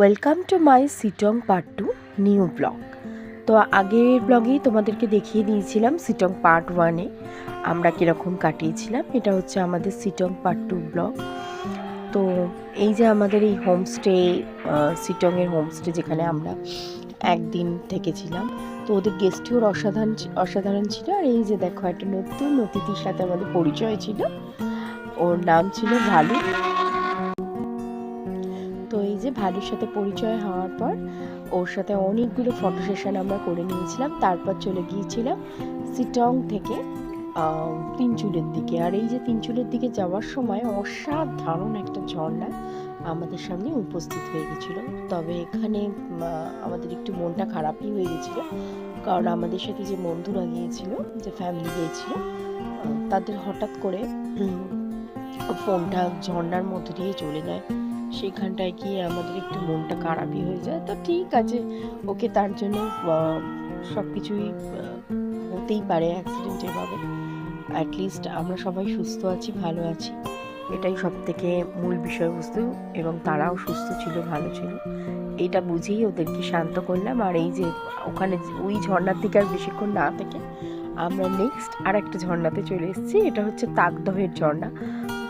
Welcome to my sitting part two new blog তো আগের ব্লগেই তোমাদেরকে দেখিয়ে দিয়েছিলাম সিটং পার্ট ওয়ানে আমরা কীরকম কাটিয়েছিলাম, এটা হচ্ছে আমাদের সিটং পার্ট টু ব্লগ তো এই যে আমাদের এই হোমস্টে সিটংয়ের হোমস্টে যেখানে আমরা একদিন থেকেছিলাম, তো ওদের গেস্টিওর অসাধারণ অসাধারণ ছিল। আর এই যে দেখো, একটা নতুন অতিথির সাথে আমাদের পরিচয় ছিল। ওর নাম ছিল ভালু। ভালুর সাথে পরিচয় হওয়ার পর ওর সাথে অনেকগুলো ফটো সেশন আমরা করে নিয়েছিলাম। তারপর চলে গিয়েছিলাম সিটং থেকে তিনচুলের দিকে। আর এই যে তিনচুলের দিকে যাওয়ার সময় অসাধারণ একটা ঝর্ণা আমাদের সামনে উপস্থিত হয়ে গেছিল তবে এখানে আমাদের একটু মনটা খারাপই হয়ে গেছিল কারণ আমাদের সাথে যে বন্ধুরা গিয়েছিল, যে ফ্যামিলি গিয়েছিল তাদের হঠাৎ করে ফোনটা ঝর্ণার মধ্যে দিয়ে চলে যায় সেখানটায় গিয়ে আমাদের একটু মনটা খারাপই হয়ে যায়। তো ঠিক আছে, ওকে তার জন্য সব কিছুই হতেই পারে অ্যাক্সিডেন্ট এভাবে। অ্যাটলিস্ট আমরা সবাই সুস্থ আছি, ভালো আছি। এটাই সব থেকে মূল বিষয়বস্তু এবং তারাও সুস্থ ছিল, ভালো ছিল। এটা বুঝেই ওদেরকে শান্ত করলাম। আর এই যে ওখানে ওই ঝর্ণার দিকে আর বেশিক্ষণ না থেকে আমরা নেক্সট আর একটা ঝর্ণাতে চলে এসেছি। এটা হচ্ছে তাকদহের ঝর্ণা।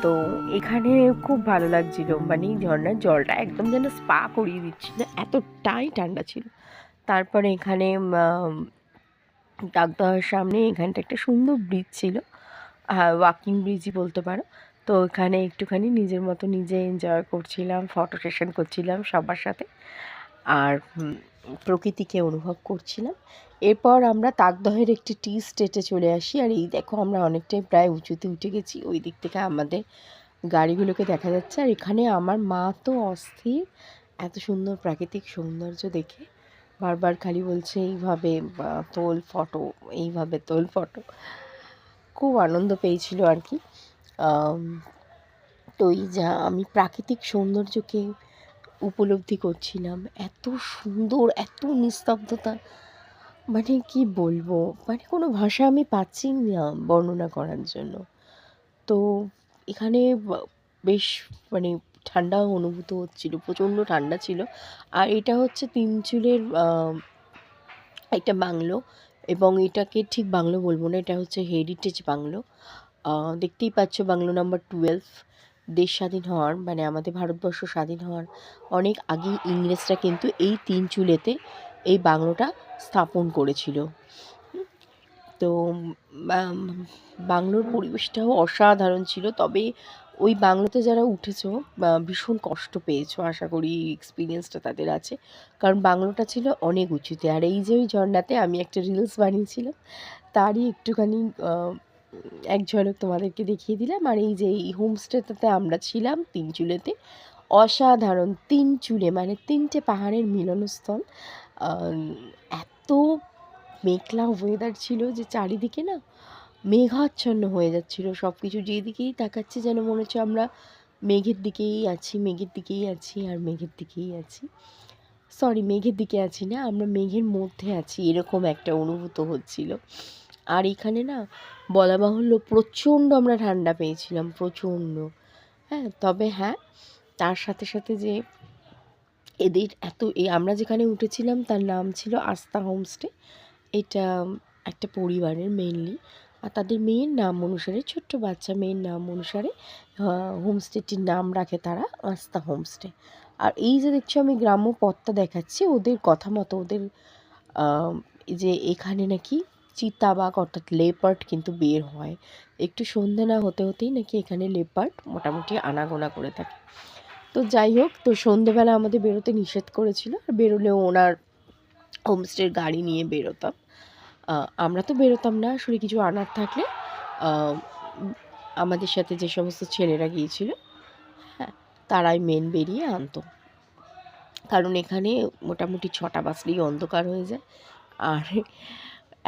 তো এখানে খুব ভালো লাগছিল। মানে এই ঝর্ণার জলটা একদম যেন স্পা করিয়ে দিচ্ছিল। এতটাই ঠান্ডা ছিল। তারপরে এখানে ডাকদহের সামনে এখানটা একটা সুন্দর ব্রিজ ছিল। ওয়াকিং ব্রিজই বলতে পারো। তো এখানে একটুখানি নিজের মতো নিজে এনজয় করছিলাম ফটো সেশন করছিলাম সবার সাথে। আর প্রকৃতিকে অনুভব করছিলাম। এরপর আমরা তাকদহের একটি টি স্টেটে চলে আসি। আর এই দেখো আমরা অনেকটাই প্রায় উঁচুতে উঠে গেছি। ওই দিক থেকে আমাদের গাড়িগুলোকে দেখা যাচ্ছে। আর এখানে আমার মা তো অস্থির। এত সুন্দর প্রাকৃতিক সৌন্দর্য দেখে। বারবার খালি বলছে, এইভাবে তোল ফটো, এইভাবে তোল ফটো। খুব আনন্দ পেয়েছিল আর কি। তো এই যা আমি প্রাকৃতিক সৌন্দর্যকে উপলব্ধি করছিলাম। এত সুন্দর এত নিস্তব্ধতা। মানে কি বলব? মানে কোনো ভাষা আমি পাচ্ছি না বর্ণনা করার জন্য। তো এখানে বেশ মানে ঠান্ডা অনুভূত হচ্ছিল প্রচণ্ড ঠান্ডা ছিল। আর এটা হচ্ছে তিনচুলের আহ, একটা বাংলো। এবং এটাকে ঠিক বাংলো বলব না এটা হচ্ছে হেরিটেজ বাংলো। দেখতেই পাচ্ছ বাংলো নাম্বার টুয়েলভ দেশ স্বাধীন হওয়ার মানে আমাদের ভারতবর্ষ স্বাধীন হওয়ার অনেক আগে ইংরেজরা কিন্তু এই তিন চুলেতে এই বাংলোটা স্থাপন করেছিল। তো বাংলোর পরিবেশটাও অসাধারণ ছিল। তবে ওই বাংলোতে যারা উঠেছো ভীষণ কষ্ট পেয়েছ, আশা করি এক্সপিরিয়েন্সটা তাদের আছে। কারণ বাংলোটা ছিল অনেক উঁচুতে। আর এই যে ওই ঝর্ণাতে আমি একটা রিলস বানিয়েছিলাম, তারই একটুখানি এক ঝলক তোমাদেরকে দেখিয়ে দিলাম। আর এই যে এই হোমস্টেটাতে আমরা ছিলাম তিন চুলেতে, অসাধারণ তিন চুলে মানে তিনটে পাহাড়ের মিলনস্থল। এত মেঘলা ওয়েদার ছিল যে চারিদিকে না মেঘাচ্ছন্ন হয়ে যাচ্ছিল। সব কিছু যেদিকেই তাকাচ্ছি যেন মনে হচ্ছে আমরা মেঘের দিকেই আছি, মেঘের দিকেই আছি আর মেঘের দিকেই আছি। সরি মেঘের দিকে আছি না, আমরা মেঘের মধ্যে আছি, এরকম একটা অনুভূত হচ্ছিল। আর এখানে না বলা বাহুল্য প্রচণ্ড আমরা ঠান্ডা পেয়েছিলাম, প্রচণ্ড। হ্যাঁ তবে হ্যাঁ তার সাথে সাথে যে এদের এত এই আমরা যেখানে উঠেছিলাম তার নাম ছিল আস্থা হোমস্টে। এটা একটা পরিবারের মেনলি আর তাদের মেয়ের নাম অনুসারে, ছোট্ট বাচ্চা মেয়ের নাম অনুসারে হোমস্টেটির নাম রাখে তারা আস্থা হোমস্টে। আর এই যে দেখছ আমি গ্রাম্য পথটা দেখাচ্ছি, ওদের কথা মতো ওদের যে এখানে নাকি চিতাবাঘ অর্থাৎ লেপার্ড কিন্তু বের হয়। একটু সন্ধে না হতে হতেই নাকি এখানে লেপার্ড মোটামুটি আনাগোনা করে থাকে। তো যাই হোক, তো সন্ধেবেলা আমাদের বেরোতে নিষেধ করেছিল, আর বেরোলেও ওনার হোমস্টের গাড়ি নিয়ে বেরোতাম। আমরা তো বেরোতাম না, আসলে কিছু আনার থাকলে আমাদের সাথে যে সমস্ত ছেলেরা গিয়েছিল হ্যাঁ তারাই মেন বেরিয়ে আনতো। কারণ এখানে মোটামুটি ছটা বাজলেই অন্ধকার হয়ে যায়। আর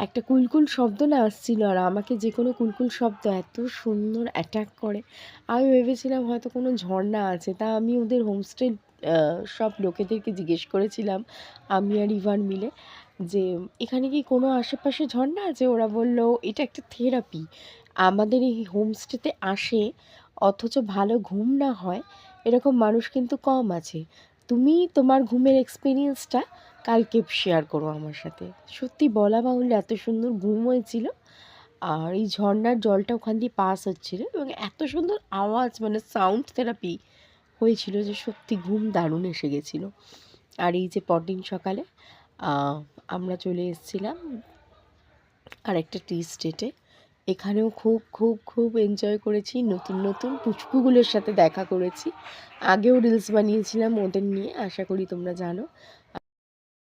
একটা কুলকুল শব্দ না আসছিল আর আমাকে যে কোনো কুলকুল শব্দ এত সুন্দর অ্যাটাক করে। আমি ভেবেছিলাম হয়তো কোনো ঝর্ণা আছে। তা আমি ওদের হোমস্টে সব লোকেদেরকে জিজ্ঞেস করেছিলাম, আমি আর ইভান মিলে, যে এখানে কি কোনো আশেপাশে ঝর্ণা আছে? ওরা বলল, এটা একটা থেরাপি আমাদের এই হোমস্টেতে আসে, অথচ ভালো ঘুম না হয়, এরকম মানুষ কিন্তু কম আছে। তুমি তোমার ঘুমের এক্সপিরিয়েন্সটা কালকে শেয়ার করো আমার সাথে। সত্যি বলা বাহুল্য, এত সুন্দর ঘুম হয়েছিল আর এই ঝর্নার জলটা ওখান দিয়ে পাস হচ্ছিল এবং এত সুন্দর আওয়াজ মানে সাউন্ড থেরাপি হয়েছিল যে সত্যি ঘুম দারুণ এসে গেছিল। আর এই যে পরদিন সকালে আমরা চলে এসেছিলাম আরেকটা টি স্টেটে এখানেও খুব খুব খুব এনজয় করেছি। নতুন নতুন পুচকুগুলোর সাথে দেখা করেছি। আগেও রিলস বানিয়েছিলাম ওদের নিয়ে, আশা করি তোমরা জানো।